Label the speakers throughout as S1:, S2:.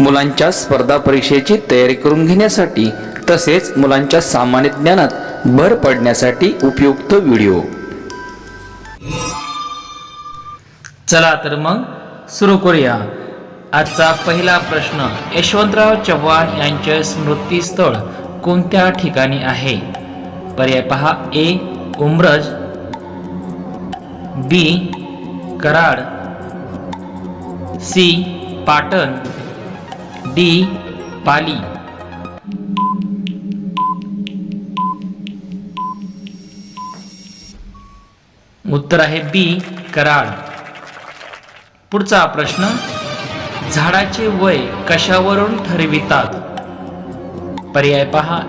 S1: मुलांच्या स्पर्धा परीक्षेची तयारी करून घेण्यासाठी तसेच मुलांच्या सामान्य ज्ञानात भर पडण्यासाठी उपयुक्त व्हिडिओ.
S2: चला तर मग सुरू करूया. आजचा पहिला प्रश्न यशवंतराव चव्हाण यांचे स्मृतीस्थळ कोणत्या ठिकाणी आहे? पर्याय पहा A Umraj B Karad C Patan. D Pali. उत्तर आहे बी कराड. पुढचा प्रश्न झाडाचे वय कशावरून ठरवितात? पर्याय पहा.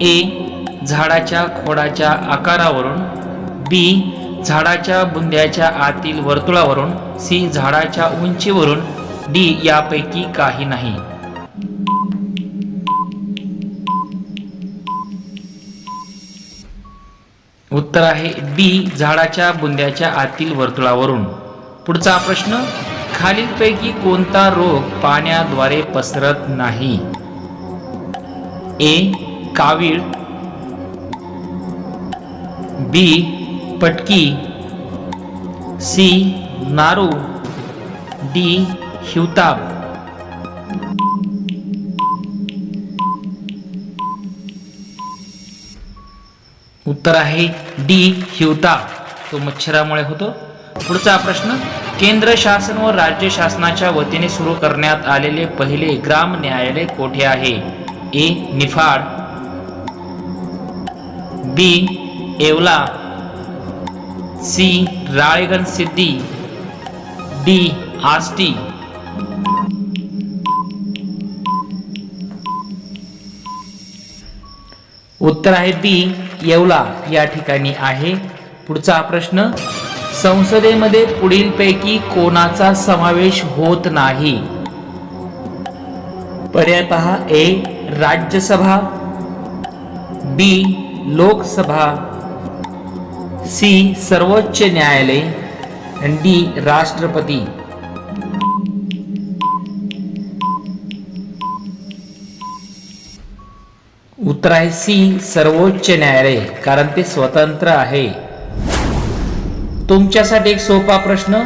S2: ए झाडाच्या खोडाच्या आकारावरून. बी झाडाच्या बुंद्याच्या आतील वर्तुळावरून. सी झाडाच्या उंचीवरून. डी यापैकी काही नाही. उत्तर आहे बी झाडाच्या बुंद्याच्या आतील वर्तुळावरून. पुढचा प्रश्न खालीलपैकी कोणता रोग पाण्याद्वारे पसरत नाही? ए कावीळ. बी पटकी. सी नारू. डी हिवताप उत्तर आहे डी हिवताप तो मच्छरामुळे होतो. पुढचा प्रश्न केंद्र शासन व राज्य शासनाच्या वतीने सुरू करण्यात आलेले पहिले ग्राम न्यायालय कोठे आहे? A Niphad. B Yeola. C Ralegan Siddhi. D Ashti. उत्तर आहे बी येवला या ठिकाणी आहे. पुढचा प्रश्न संसदेमध्ये पुढीलपैकी कोणाचा समावेश होत नाही? पर्याय पहा A Rajya Sabha B Lok Sabha C सर्वोच्च न्यायालय आणि डी राष्ट्रपती. उतरायसील सी सर्वोच्च न्यायालय कारण ते स्वतंत्र आहे. तुमच्यासाठी एक सोपा प्रश्न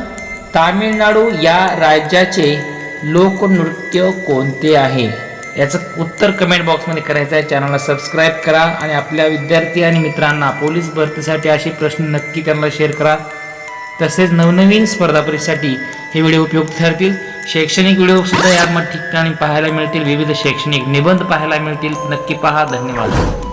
S2: तामिळनाडू या राज्याचे लोकनृत्य कोणते आहे? याचं उत्तर कमेंट बॉक्समध्ये करायचं आहे. चॅनलला सबस्क्राईब करा आणि आपल्या विद्यार्थी आणि मित्रांना पोलीस भरतीसाठी असे प्रश्न नक्की त्यांना शेअर करा. तसेच नवनवीन स्पर्धा परीक्षेसाठी हे व्हिडिओ उपयुक्त ठरतील. शैक्षणिक व्हिडिओ सुद्धा या ठिकाणी पाहायला मिळतील. विविध शैक्षणिक निबंध पाहायला मिळतील. नक्की पहा. धन्यवाद.